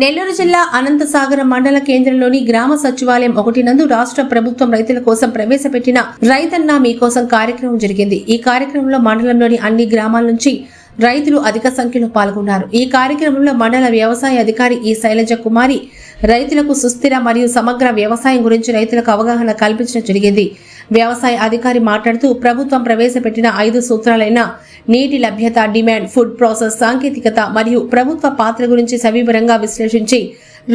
నెల్లూరు జిల్లా అనంతసాగర మండల కేంద్రంలోని గ్రామ సచివాలయం ఒకటి నందు రాష్ట్ర ప్రభుత్వం రైతుల కోసం ప్రవేశపెట్టిన రైతన్న మీకోసం కార్యక్రమం జరిగింది. ఈ కార్యక్రమంలో మండలంలోని అన్ని గ్రామాల నుంచి రైతులు అధిక సంఖ్యలో పాల్గొన్నారు. ఈ కార్యక్రమంలో మండల వ్యవసాయ అధికారి ఈ శైలజ కుమారి రైతులకు సుస్థిర మరియు సమగ్ర వ్యవసాయం గురించి రైతులకు అవగాహన కల్పించడం జరిగింది. వ్యవసాయ అధికారి మాట్లాడుతూ ప్రభుత్వం ప్రవేశపెట్టిన ఐదు సూత్రాలైన నీటి లభ్యత డిమాండ్ ఫుడ్ ప్రాసెస్ సాంకేతికత మరియు ప్రభుత్వ పాత్ర గురించి సవివరంగా విశ్లేషించి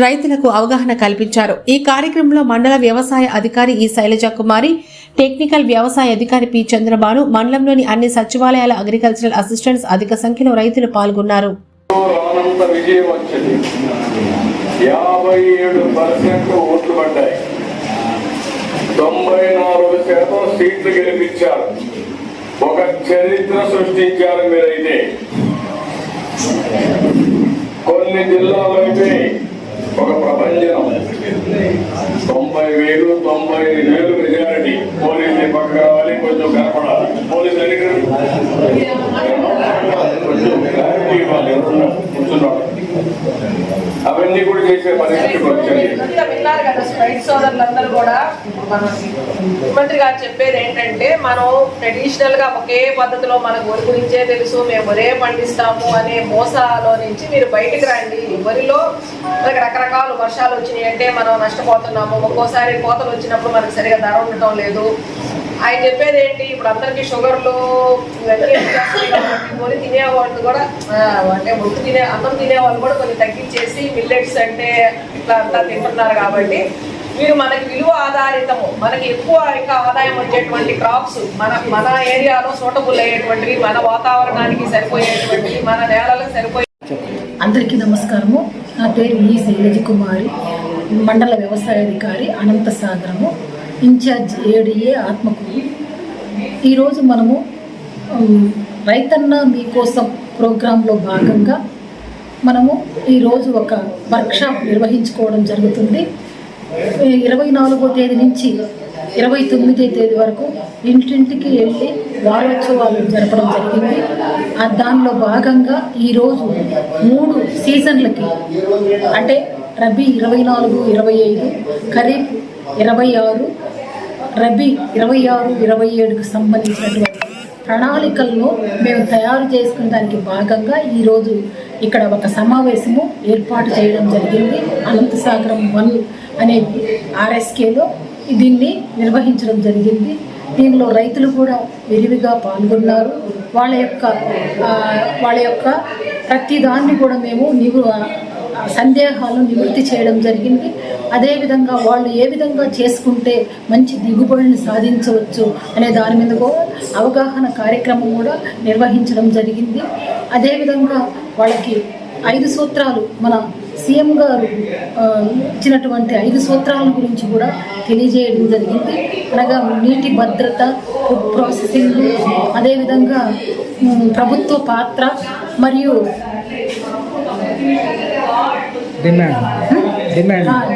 రైతులకు అవగాహన కల్పించారు. ఈ కార్యక్రమంలో మండల వ్యవసాయ అధికారి ఈ శైలజ కుమారి టెక్నికల్ వ్యవసాయ అధికారి పి చంద్రబాను మండలంలోని అన్ని సచివాలయాల అగ్రికల్చరల్ అసిస్టెంట్స్ అధిక సంఖ్యలో రైతులు పాల్గొన్నారు. యాభై ఏడు పర్సెంట్ ఓట్లు పడ్డాయి. తొంభై నాలుగు శాతం సీట్లు గెలిపించారు. ఒక చరిత్ర సృష్టించారు మీరైతే. కొన్ని జిల్లాలో అయితే ఒక ప్రపంచం. తొంభై వేలు తొంభై ఐదు వేలు మెజారిటీ. పోలీసులు పక్క కావాలి కొంచెం కనపడాలి. పోలీసు ఎన్నికలు అవన్నీ కూడా చేసే పరిస్థితికి వచ్చింది ఇదంతా విన్నారు కదా రైతు సోదరులందరూ కూడా. మన ముఖ్యమంత్రి గారు చెప్పేది ఏంటంటే మనం ట్రెడిషనల్గా ఒకే పద్ధతిలో మనకు వరి గురించే తెలుసు మేము ఒరే పండిస్తాము అనే మోసాలో నుంచి మీరు బయటికి రండి. వరిలో మనకి రకరకాల వర్షాలు వచ్చినాయి అంటే మనం నష్టపోతున్నాము. ఒక్కోసారి కోతలు వచ్చినప్పుడు మనకు సరిగా ధర ఉండటం లేదు. ఆయన చెప్పేది ఏంటి? ఇప్పుడు అందరికీ షుగర్లు ఇవన్నీ తినేవాళ్ళు కూడా అంటే ముద్దు తినే అన్నం తినేవాళ్ళు కూడా కొన్ని తగ్గించేసి మిల్లెట్స్ అంటే ఇట్లా అంతా తింటున్నారు కాబట్టి మీరు మనకి విలువ ఆధారితము. మనకి ఎక్కువ ఇంకా ఆదాయం వచ్చేటువంటి క్రాప్స్ మన మన ఏరియాలో సూటబుల్ అయ్యేటువంటివి మన వాతావరణానికి సరిపోయేటువంటివి మన నేలలకు సరిపోయే అందరికీ నమస్కారము. నా పేరు ఈ శైలజ కుమారి మండల వ్యవసాయ అధికారి అనంత సాగరము. In charge ADA Atmakur. ఈరోజు మనము రైతన్న మీకోసం ప్రోగ్రాంలో భాగంగా మనము ఈరోజు ఒక వర్క్షాప్ నిర్వహించుకోవడం జరుగుతుంది. ఇరవై నాలుగో తేదీ నుంచి ఇరవై తొమ్మిదో తేదీ వరకు ఇంటింటికి వెళ్ళి వారోత్సవాలు జరపడం జరిగింది. ఆ దానిలో భాగంగా ఈరోజు మూడు సీజన్లకి అంటే రబీ ఇరవై నాలుగు ఇరవై ఐదు ఖరీఫ్ ఇరవై ఆరు రబీ ఇరవై ఆరు ఇరవై ఏడుకు సంబంధించినటువంటి ప్రణాళికలను మేము తయారు చేసుకున్న దానికి భాగంగా ఈరోజు ఇక్కడ ఒక సమావేశము ఏర్పాటు చేయడం జరిగింది. అనంతసాగరం వన్ అనే ఆర్ఎస్కేలో దీన్ని నిర్వహించడం జరిగింది. దీనిలో రైతులు కూడా విరివిగా పాల్గొన్నారు. వాళ్ళ యొక్క వాళ్ళ యొక్క ప్రతి దాన్ని కూడా మేము నివు సందేహాలు నివృత్తి చేయడం జరిగింది. అదేవిధంగా వాళ్ళు ఏ విధంగా చేసుకుంటే మంచి దిగుబడిని సాధించవచ్చు అనే దాని మీద కూడా అవగాహన కార్యక్రమం కూడా నిర్వహించడం జరిగింది. అదేవిధంగా వాళ్ళకి ఐదు సూత్రాలు మన సీఎం గారు ఇచ్చినటువంటి ఐదు సూత్రాల గురించి కూడా తెలియజేయడం జరిగింది. అనగా నీటి భద్రత ఫుడ్ ప్రాసెసింగ్ అదేవిధంగా ప్రభుత్వ పాత్ర మరియు డిమాండ్.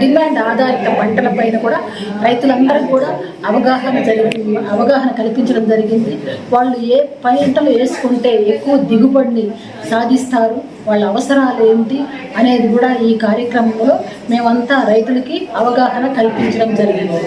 డిమాండ్ ఆధారిత పంటల పైన కూడా రైతులందరూ కూడా అవగాహన జరిగింది అవగాహన కల్పించడం జరిగింది. వాళ్ళు ఏ పంటలు వేసుకుంటే ఎక్కువ దిగుబడిని సాధిస్తారు వాళ్ళ అవసరాలు ఏంటి అనేది కూడా ఈ కార్యక్రమంలో మేమంతా రైతులకి అవగాహన కల్పించడం జరిగింది.